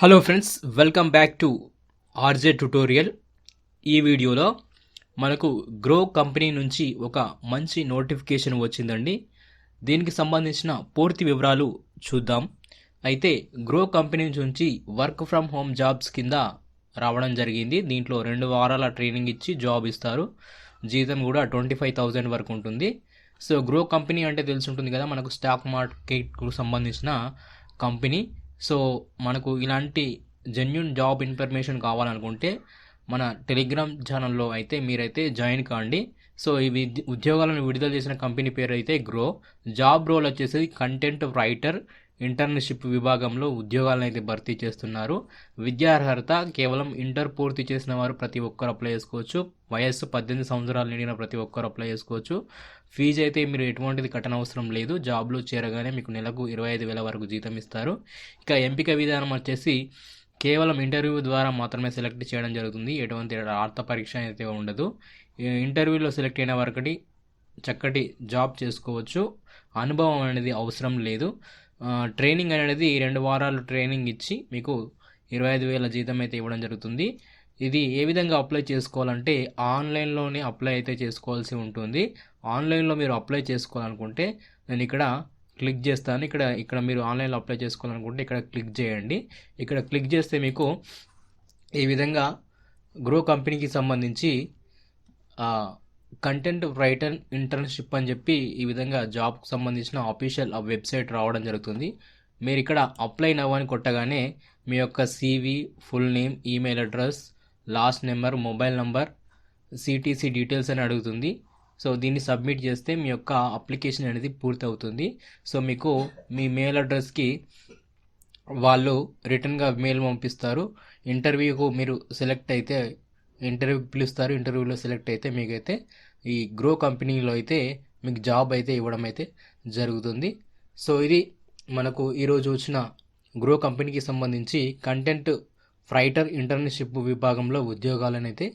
Hello friends welcome back to RJ tutorial ఈ వీడియోలో మనకు గ్రో కంపెనీ నుంచి ఒక మంచి నోటిఫికేషన్ వచ్చిందండి. దీనికి సంబంధించిన పూర్తి వివరాలు చూద్దాం. అయితే గ్రో కంపెనీ నుంచి వర్క్ ఫ్రమ్ హోమ్ జాబ్స్ కింద రావడం జరిగింది. దీంట్లో రెండు వారాల ట్రైనింగ్ ఇచ్చి జాబ్ ఇస్తారు. జీతం కూడా ట్వంటీ ఫైవ్ థౌజండ్ వరకు ఉంటుంది. సో గ్రో కంపెనీ అంటే తెలిసి ఉంటుంది కదా మనకు స్టాక్ మార్కెట్కు సంబంధించిన కంపెనీ సో మనకు ఇలాంటి జెన్యున్ జాబ్ ఇన్ఫర్మేషన్ కావాలనుకుంటే మన టెలిగ్రామ్ ఛానల్లో అయితే మీరైతే జాయిన్ కాండి. సో ఇవి ఉద్యోగాలను విడుదల చేసిన కంపెనీ పేరు అయితే గ్రో జాబ్ రోల్ వచ్చేసి కంటెంట్ రైటర్ ఇంటర్న్షిప్ విభాగంలో ఉద్యోగాలను అయితే భర్తీ చేస్తున్నారు. విద్యార్హత కేవలం ఇంటర్ పూర్తి చేసిన వారు ప్రతి ఒక్కరు అప్లై చేసుకోవచ్చు. వయస్సు పద్దెనిమిది సంవత్సరాలు నిండిన ప్రతి ఒక్కరు అప్లై చేసుకోవచ్చు. ఫీజు అయితే మీరు ఎటువంటిది కట్టనవసరం లేదు. జాబ్లో చేరగానే మీకు నెలకు ఇరవై ఐదు వేల వరకు జీతం ఇస్తారు. ఇక ఎంపిక విధానం వచ్చేసి కేవలం ఇంటర్వ్యూ ద్వారా మాత్రమే సెలెక్ట్ చేయడం జరుగుతుంది. ఎటువంటి ఆర్థ పరీక్ష అయితే ఉండదు. ఇంటర్వ్యూలో సెలెక్ట్ అయిన వరకటి చక్కటి జాబ్ చేసుకోవచ్చు. అనుభవం అనేది అవసరం లేదు. ట్రైనింగ్ అనేది రెండు వారాలు ట్రైనింగ్ ఇచ్చి మీకు ఇరవై ఐదు వేల జీతం అయితే ఇవ్వడం జరుగుతుంది. ఇది ఏ విధంగా అప్లై చేసుకోవాలంటే ఆన్లైన్లోనే అప్లై అయితే చేసుకోవాల్సి ఉంటుంది. ఆన్లైన్లో మీరు అప్లై చేసుకోవాలనుకుంటే నేను ఇక్కడ క్లిక్ చేస్తాను. ఇక్కడ ఇక్కడ మీరు ఆన్లైన్లో అప్లై చేసుకోవాలనుకుంటే ఇక్కడ క్లిక్ చేయండి. ఇక్కడ క్లిక్ చేస్తే మీకు ఈ విధంగా గ్రో కంపెనీకి సంబంధించి కంటెంట్ రైటర్ ఇంటర్న్షిప్ అని చెప్పి ఈ విధంగా జాబ్కు సంబంధించిన అఫీషియల్ వెబ్సైట్ రావడం జరుగుతుంది. మీరు ఇక్కడ అప్లై నవ్వని కొట్టగానే మీ యొక్క CV full name email address last number mobile number CTC details అని అడుగుతుంది. సో దీన్ని సబ్మిట్ చేస్తే మీ యొక్క అప్లికేషన్ అనేది పూర్తి అవుతుంది సో మీకు మీ మెయిల్ అడ్రస్కి వాళ్ళు రిటర్న్గా మెయిల్ పంపిస్తారు. ఇంటర్వ్యూకు మీరు సెలెక్ట్ అయితే ఇంటర్వ్యూకి పిలుస్తారు. ఇంటర్వ్యూలో సెలెక్ట్ అయితే మీకైతే ఈ గ్రో కంపెనీలో అయితే మీకు జాబ్ అయితే ఇవ్వడం అయితే జరుగుతుంది. సో ఇది మనకు ఈరోజు వచ్చిన గ్రో కంపెనీకి సంబంధించి కంటెంట్ ఫ్రైటర్ ఇంటర్న్షిప్ విభాగంలో ఉద్యోగాలను అయితే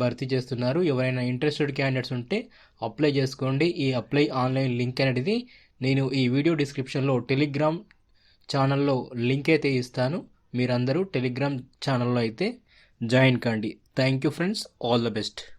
భర్తీ చేస్తున్నారు. ఎవరైనా ఇంట్రెస్టెడ్ క్యాండిడేట్స్ ఉంటే అప్లై చేసుకోండి. ఈ అప్లై ఆన్లైన్ లింక్ అనేది నేను ఈ వీడియో డిస్క్రిప్షన్లో టెలిగ్రామ్ ఛానల్లో లింక్ అయితే ఇస్తాను. మీరందరూ టెలిగ్రామ్ ఛానల్లో అయితే join Kandi. Thank you friends. All the best.